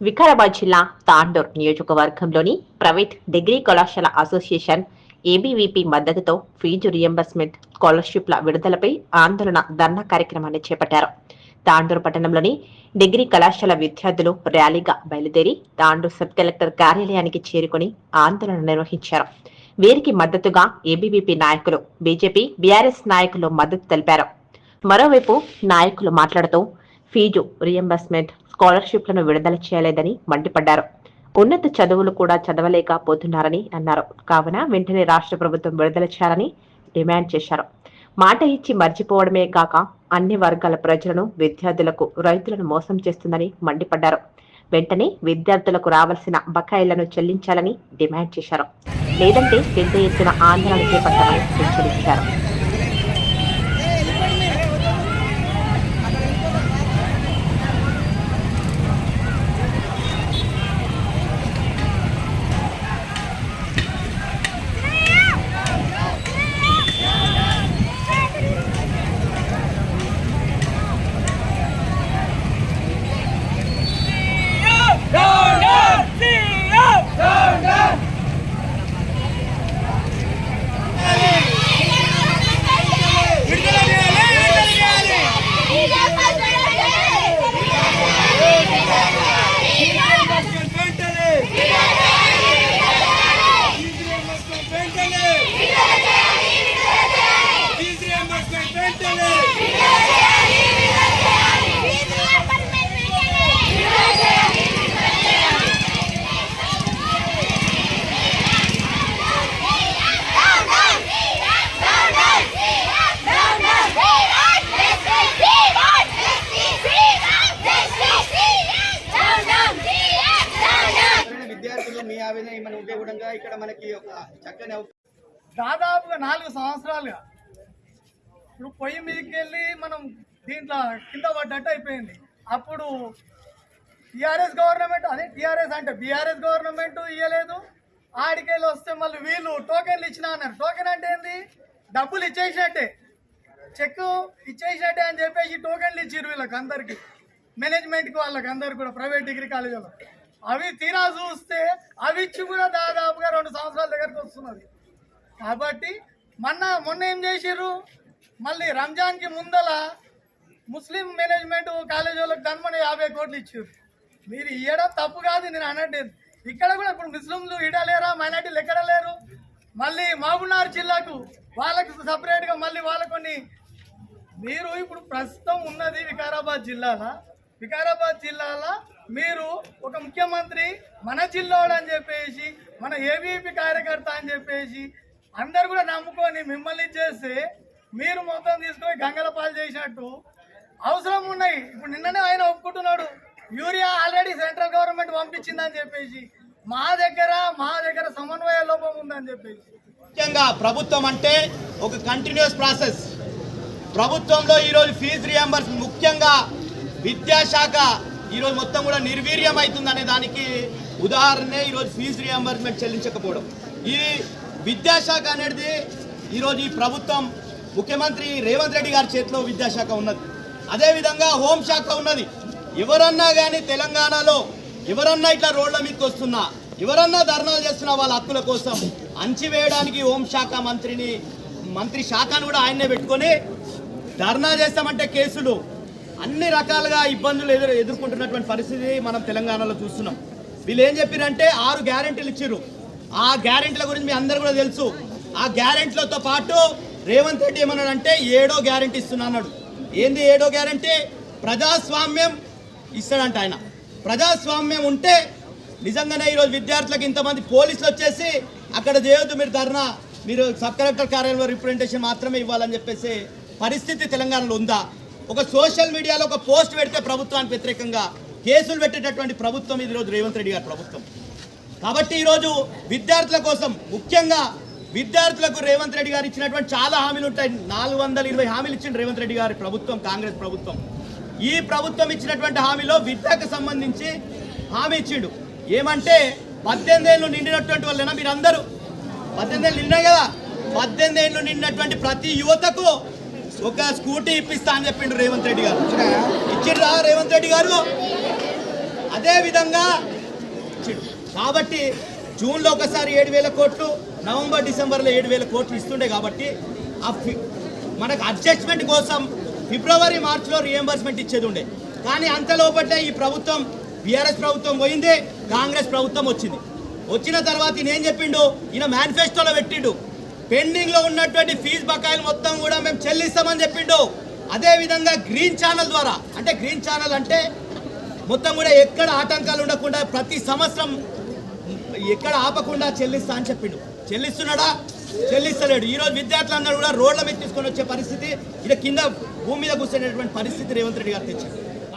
వికారాబాద్ జిల్లా తాండూర్ నియోజకవర్గంలోని private degree కళాశాల అసోసియేషన్ ఏబీవీపీ మద్దతుతో ఫీజు రియంబర్స్మెంట్ స్కాలర్షిప్ల విడుదలపై ఆందోళన ధర్నా కార్యక్రమాన్ని చేపట్టారు. తాండూరు పట్టణంలోని డిగ్రీ కళాశాల విద్యార్థులు ర్యాలీగా బయలుదేరి తాండూరు సబ్ కలెక్టర్ కార్యాలయానికి చేరుకుని ఆందోళన నిర్వహించారు. వీరికి మద్దతుగా ఏబీవీపీ నాయకులు బీజేపీ బీఆర్ఎస్ నాయకులు మద్దతు తెలిపారు. మరోవైపు నాయకులు మాట్లాడుతూ ఫీజు రియంబర్స్మెంట్ స్కాలర్షిప్లను విడుదల చేయలేదని మండిపడ్డారు. ఉన్నత చదువులు కూడా చదవలేకపోతున్నారని అన్నారు. కావున వెంటనే రాష్ట్ర ప్రభుత్వం విడుదల చేయాలని డిమాండ్ చేశారు. మాట ఇచ్చి మర్చిపోవడమే కాక అన్ని వర్గాల ప్రజలను విద్యార్థులకు రైతులను మోసం చేస్తుందని మండిపడ్డారు. వెంటనే విద్యార్థులకు రావాల్సిన బకాయిలను చెల్లించాలని డిమాండ్ చేశారు. లేదంటే పెద్ద ఎత్తున ఆందోళన చేపట్టాలని హెచ్చరించారు. ఆవేదన ఏమైనా ఉంటే కూడా ఇక్కడ మనకి ఒక చక్కని దాదాపుగా నాలుగు సంవత్సరాలుగా ఇప్పుడు పొయ్యి మీదకి వెళ్ళి మనం దీంట్లో కింద పడ్డట్టు అయిపోయింది. అప్పుడు టీఆర్ఎస్ గవర్నమెంట్ అదే టీఆర్ఎస్ అంటే బీఆర్ఎస్ గవర్నమెంట్ ఇవ్వలేదు ఆడికెళ్ళి వస్తే మళ్ళీ వీళ్ళు టోకెన్లు ఇచ్చిన అన్నారు. టోకెన్ అంటే ఏంది? డబ్బులు ఇచ్చేసినట్టే. చెక్ ఇచ్చేసినట్టే అని చెప్పేసి టోకెన్లు ఇచ్చిర్రు వీళ్ళకి అందరికి మేనేజ్మెంట్కి వాళ్ళకి అందరు కూడా ప్రైవేట్ డిగ్రీ కాలేజీలో అవి తీరా చూస్తే అవి ఇచ్చి కూడా దాదాపుగా రెండు సంవత్సరాల దగ్గరకు వస్తున్నది. కాబట్టి మొన్న మొన్న ఏం చేసిర్రు? మళ్ళీ రంజాన్కి ముందల ముస్లిం మేనేజ్మెంట్ కాలేజీ వాళ్ళకి కనుమని యాభై కోట్లు ఇచ్చారు మీరు ఇవ్వడం తప్పు కాదు నేను అనట్లేదు ఇక్కడ కూడా ఇప్పుడు ముస్లింలు ఇడలేరా మైనార్టీలు ఎక్కడ లేరు? మళ్ళీ మహబూబ్నగర్ జిల్లాకు వాళ్ళకి సపరేట్గా మళ్ళీ వాళ్ళ కొన్ని మీరు ఇప్పుడు ప్రస్తుతం ఉన్నది వికారాబాద్ జిల్లాలో వికారాబాద్ జిల్లాలో మీరు ఒక ముఖ్యమంత్రి మన జిల్లాడు అని చెప్పేసి మన ఏబీపీ కార్యకర్త అని చెప్పేసి అందరు కూడా నమ్ముకొని మిమ్మల్ని చేస్తే మీరు మొత్తం తీసుకొని గంగల పాలు చేసినట్టు అవసరం ఉన్నాయి. ఇప్పుడు నిన్ననే ఆయన ఒప్పుకుంటున్నాడు. యూరియా ఆల్రెడీ సెంట్రల్ గవర్నమెంట్ పంపించిందని చెప్పేసి మా దగ్గర మా దగ్గర సమన్వయ లోపం ఉందని చెప్పేసి. ముఖ్యంగా ప్రభుత్వం అంటే ఒక కంటిన్యూస్ ప్రాసెస్ ప్రభుత్వంలో ఈరోజు ఫీజు రియంబర్స్ ముఖ్యంగా విద్యాశాఖ ఈరోజు మొత్తం కూడా నిర్వీర్యం అవుతుందనే దానికి ఉదాహరణే ఈరోజు ఫీజు రియంబర్స్మెంట్ చెల్లించకపోవడం. ఈ విద్యాశాఖ అనేది ఈరోజు ఈ ప్రభుత్వం ముఖ్యమంత్రి రేవంత్ రెడ్డి గారి చేతిలో విద్యాశాఖ ఉన్నది. అదేవిధంగా హోంశాఖ ఉన్నది. ఎవరన్నా కానీ తెలంగాణలో ఎవరన్నా ఇట్లా రోడ్ల మీదకి వస్తున్నా ఎవరన్నా ధర్నాలు చేస్తున్నా వాళ్ళ హక్కుల కోసం అంచివేయడానికి హోంశాఖ మంత్రిని మంత్రి శాఖను కూడా ఆయన్నే పెట్టుకొని ధర్నా చేస్తామంటే కేసులు అన్ని రకాలుగా ఇబ్బందులు ఎదురు ఎదుర్కొంటున్నటువంటి పరిస్థితి మనం తెలంగాణలో చూస్తున్నాం. వీళ్ళు ఏం చెప్పారంటే ఆరు గ్యారెంటీలు ఇచ్చారు ఆ గ్యారెంటీల గురించి మీ అందరు కూడా తెలుసు. ఆ గ్యారెంటీలతో పాటు రేవంత్ రెడ్డి ఏమన్నాడంటే ఏడో గ్యారెంటీ ఇస్తున్నా అన్నాడు. ఏంది ఏడో గ్యారెంటీ? ప్రజాస్వామ్యం ఇస్తాడంట ఆయన. ప్రజాస్వామ్యం ఉంటే నిజంగానే ఈరోజు విద్యార్థులకు ఇంతమంది పోలీసులు వచ్చేసి అక్కడ చేయొద్దు మీరు ధర్నా మీరు సబ్ కలెక్టర్ కార్యాలయంలో రిప్రజెంటేషన్ మాత్రమే ఇవ్వాలని చెప్పేసి పరిస్థితి తెలంగాణలో ఉందా? ఒక సోషల్ మీడియాలో ఒక పోస్ట్ పెడితే ప్రభుత్వానికి వ్యతిరేకంగా కేసులు పెట్టేటటువంటి ప్రభుత్వం ఇది ఈరోజు రేవంత్ రెడ్డి గారి ప్రభుత్వం. కాబట్టి ఈరోజు విద్యార్థుల కోసం ముఖ్యంగా విద్యార్థులకు రేవంత్ రెడ్డి గారు ఇచ్చినటువంటి చాలా హామీలు ఉంటాయి. నాలుగు వందల ఇరవై హామీలు ఇచ్చిండు రేవంత్ రెడ్డి గారి ప్రభుత్వం కాంగ్రెస్ ప్రభుత్వం. ఈ ప్రభుత్వం ఇచ్చినటువంటి హామీలో విద్యకు సంబంధించి హామీ ఇచ్చిండు. ఏమంటే పద్దెనిమిది ఏళ్ళు నిండినటువంటి వాళ్ళైనా మీరందరూ? పద్దెనిమిది ఏళ్ళు నిండినాయి కదా? పద్దెనిమిది ఏళ్ళు నిండినటువంటి ప్రతి యువతకు ఒక స్కూటీ ఇప్పిస్తా అని చెప్పిండు రేవంత్ రెడ్డి గారు. ఇచ్చిండ్రా రేవంత్ రెడ్డి గారు? అదే విధంగా కాబట్టి జూన్లో ఒకసారి ఏడు వేల కోట్లు నవంబర్ డిసెంబర్లో ఏడు వేల కోట్లు ఇస్తుండే కాబట్టి ఆ మనకు అడ్జస్ట్మెంట్ కోసం ఫిబ్రవరి మార్చిలో రియంబర్స్మెంట్ ఇచ్చేది ఉండే. కానీ అంతలోపటే ఈ ప్రభుత్వం బీఆర్ఎస్ ప్రభుత్వం పోయింది కాంగ్రెస్ ప్రభుత్వం వచ్చింది. వచ్చిన తర్వాత ఈయన ఏం చెప్పిండు? ఈయన మేనిఫెస్టోలో పెట్టిండు. పెండింగ్లో ఉన్నటువంటి ఫీజు బకాయిలు మొత్తం కూడా మేము చెల్లిస్తామని చెప్పిండు. అదే విధంగా గ్రీన్ ఛానల్ ద్వారా అంటే గ్రీన్ ఛానల్ అంటే మొత్తం కూడా ఎక్కడ ఆటంకాలు ఉండకుండా ప్రతి సంవత్సరం ఎక్కడ ఆపకుండా చెల్లిస్తా అని చెప్పిండు. చెల్లిస్తున్నాడా? చెల్లిస్తలేడు. ఈరోజు విద్యార్థులందరూ కూడా రోడ్ల మీద తీసుకొని వచ్చే పరిస్థితి ఇక్కడ కింద భూమి మీద కూర్చునేటువంటి పరిస్థితి రేవంత్ రెడ్డి గారు తెచ్చారు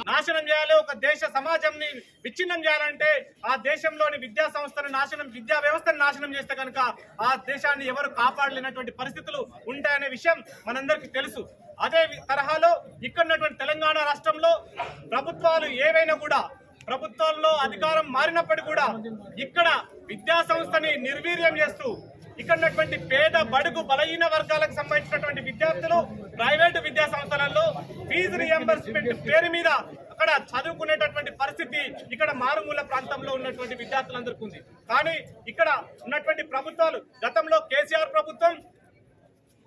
నాశనం చేయాలి ఒక దేశ సమాజంని విచ్ఛిన్నం చేయాలంటే ఆ దేశంలోని విద్యా సంస్థను నాశనం విద్యా వ్యవస్థను నాశనం చేస్తే కనుక ఆ దేశాన్ని ఎవరు కాపాడలేనటువంటి పరిస్థితులు ఉంటాయనే విషయం మనందరికీ తెలుసు. అదే వి- తరహాలో ఇక్కడ ఉన్నటువంటి తెలంగాణ రాష్ట్రంలో ప్రభుత్వాలు ఏవైనా కూడా ప్రభుత్వాల్లో అధికారం మారినప్పటికీ కూడా ఇక్కడ విద్యా సంస్థని నిర్వీర్యం చేస్తూ ఇక్కడ ఉన్నటువంటి పేద బడుగు బలహీన వర్గాలకు సంబంధించినటువంటి విద్యార్థులు ప్రైవేటు విద్యా సంస్థలలో ఫీజు రియంబర్స్మెంట్ పేరు మీద అక్కడ చదువుకునేటటువంటి పరిస్థితి ఇక్కడ మారుమూల ప్రాంతంలో ఉన్నటువంటి విద్యార్థులందరికీ ఉంది. కానీ ఇక్కడ ఉన్నటువంటి ప్రభుత్వాలు గతంలో కేసీఆర్ ప్రభుత్వం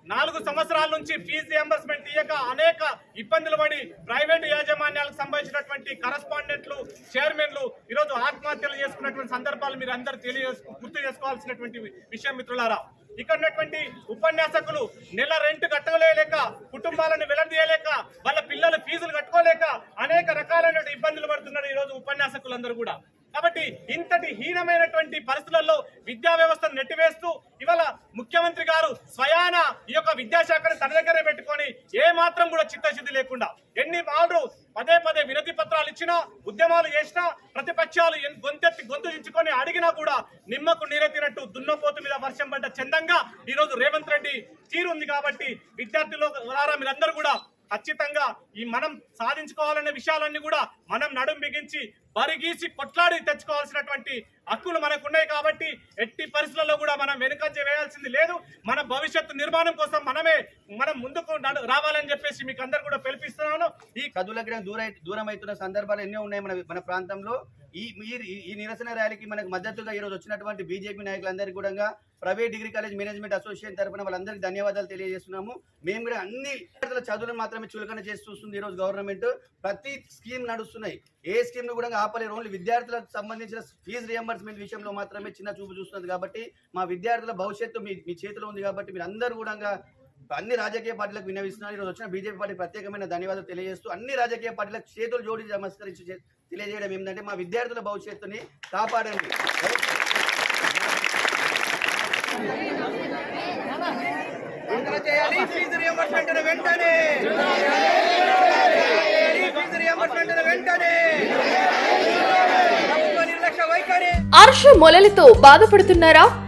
నాలుగు సంవత్సరాల నుంచి ఫీజు రియంబర్స్మెంట్ ఇయ్యక అనేక ఇబ్బందులు పడి ప్రైవేటు యాజమాన్యాలకు సంబంధించినటువంటి కరస్పాండెంట్లు చైర్మన్లు ఈరోజు ఆత్మహత్యలు చేసుకున్నటువంటి సందర్భాలు మీరు అందరూ తెలియజేసుకు గుర్తు చేసుకోవాల్సినటువంటి విషయం మిత్రులారా. ఇక్కడ ఉన్నటువంటి ఉపన్యాసకులు నెల రెంట్ కట్టలేక కుటుంబాలను వెలదీయలేక వాళ్ళ పిల్లలు ఫీజులు కట్టుకోలేక అనేక రకాలైన ఇబ్బందులు పడుతున్నారు ఈరోజు ఉపన్యాసకులందరూ కూడా. కాబట్టి ఇంతటి హీనమైనటువంటి పరిస్థితులలో విద్యా వ్యవస్థను నెట్టివేస్తూ ఇవాళ ముఖ్యమంత్రి గారు స్వయాన ఈ యొక్క విద్యాశాఖను తన దగ్గరే పెట్టుకొని ఏ మాత్రం కూడా చిత్తశుద్ధి లేకుండా ఎన్ని మార్లు పదే పదే వినతి పత్రాలు ఇచ్చినా ఉద్యమాలు చేసినా ప్రతిపక్షాలు ఎన్- గొంతెత్తి గొంతు దించుకొని అడిగినా కూడా నిమ్మకు నీరెత్తినట్టు దున్నపోతు మీద వర్షం పడ్డ చందంగా ఈ రోజు రేవంత్ రెడ్డి తీరుంది కాబట్టి విద్యార్థుల ద్వారా మీరందరూ కూడా ఖచ్చితంగా ఈ మనం సాధించుకోవాలనే విషయాలన్నీ కూడా మనం నడుం బిగించి బరిగీసి కొట్లాడి తెచ్చుకోవాల్సినటువంటి హక్కులు మనకు ఉన్నాయి కాబట్టి ఎట్టి పరిస్థితుల్లో కూడా మనం వెనుకంజ వేయాల్సింది లేదు. మన భవిష్యత్తు నిర్మాణం కోసం మనమే మనం ముందుకు రావాలని చెప్పేసి మీకు అందరు కూడా పిలిపిస్తున్నాను. ఈ చదువులకు దూర దూరం అవుతున్న సందర్భాలు ఎన్నో ఉన్నాయి మన మన ప్రాంతంలో. ఈ మీరు ఈ- ఈ నిరసన ర్యాలీకి మనకు మద్దతుగా ఈరోజు వచ్చినటువంటి బీజేపీ నాయకులందరికీ కూడా private degree college management association తరఫున వాళ్ళందరికీ ధన్యవాదాలు తెలియజేస్తున్నాము. మేము కూడా అన్ని విద్యార్థుల చదువులను మాత్రమే చులకన చేసి చూస్తుంది ఈరోజు గవర్నమెంట్. ప్రతి స్కీమ్ నడుస్తున్నాయి. ఏ స్కీమ్ను కూడా ఆపలేరు. ఓన్లీ విద్యార్థులకు సంబంధించిన ఫీజు రియంబర్స్మెంట్ విషయంలో మాత్రమే చిన్న చూపు చూస్తున్నది కాబట్టి మా విద్యార్థుల భవిష్యత్తు మీ మీ చేతిలో ఉంది కాబట్టి మీరు అందరూ కూడా అన్ని రాజకీయ పార్టీలకు విన్నవిస్తున్నారు ఈరోజు వచ్చిన బీజేపీ పార్టీ ప్రత్యేకమైన ధన్యవాదాలు తెలియజేస్తూ అన్ని రాజకీయ పార్టీలకు చేతులు జోడి నమస్కరించి తెలియజేయడం ఏంటంటే మా విద్యార్థుల భవిష్యత్తుని కాపాడండి. వెంటనే. వైఖరి. అర్ష మొలలతో బాధపడుతున్నారా?